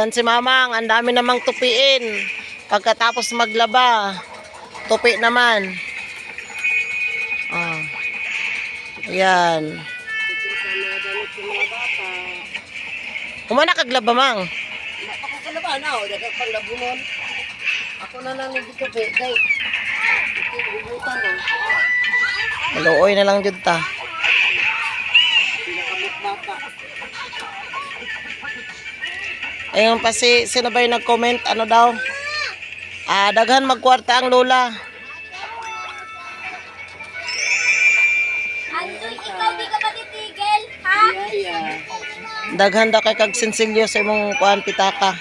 Yan si Mamang, ang dami namang tupiin. Pagkatapos maglaba, tupi naman. Ah. Ayan. Kumana kaglaba, Mang. Ako ka na? O, dagat pang labunon. Ako na lang hindi ibubutan na. Maluoy na lang dyan ta. Pinakamit bata. Ayun pa si, sino ba yung nag-comment? Ano daw? Ah, daghan magkwarta ang lola. Andoy, ikaw di ka ba titigil? Ha? Daghan daw kay kag sensilyo sa imong kuan pitaka.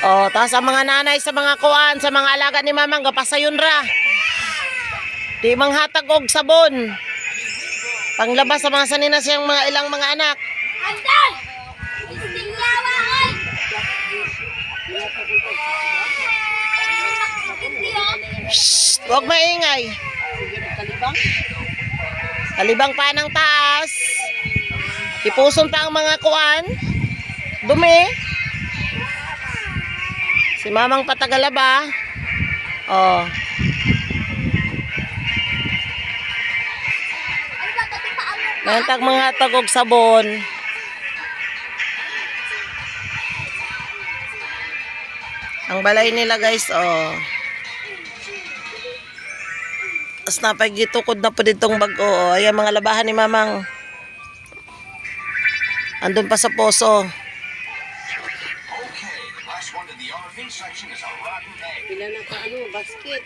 Oh, taas ang mga nanay sa mga kuan, sa mga alaga ni mamang gapasayon ra. Di manghatag og sabon. Panglabas sa mga sanina siyang mga ilang mga anak. Andoy! Istingyawa, oy! Hindi, oh. Shh, huwag maingay. Sige, kalibang. Talibang pa ng taas. Ipuson pa ang mga kuan. Dumi. Si Mamang Patagalaba. Oh. Nantag mga tagog sabon. Ang balay nila guys, oh. Tapos napagitukod na po ditong bago. Oh. Ayan mga labahan ni Mamang. Andun pa sa poso. Pila na ka ano, basket.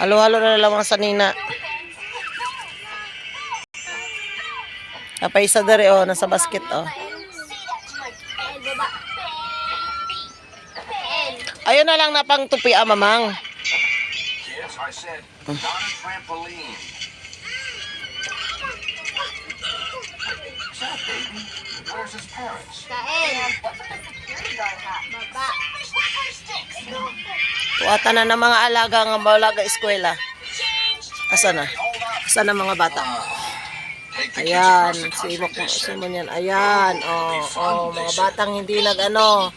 Halo-halo na lang mga sanina. Napaisa dere oh, nasa basket oh. Ayun na lang na pang tupi ah, mamang. Yes, I said, not a trampoline. Where's his parents? Kain. Baba. Tuwata na ng mga alaga nga malaga eskwela. Asa na? Asa na mga bata? Ayan, si Mo si mo yan. Ayan, oh, oh, mga batang hindi nag ano,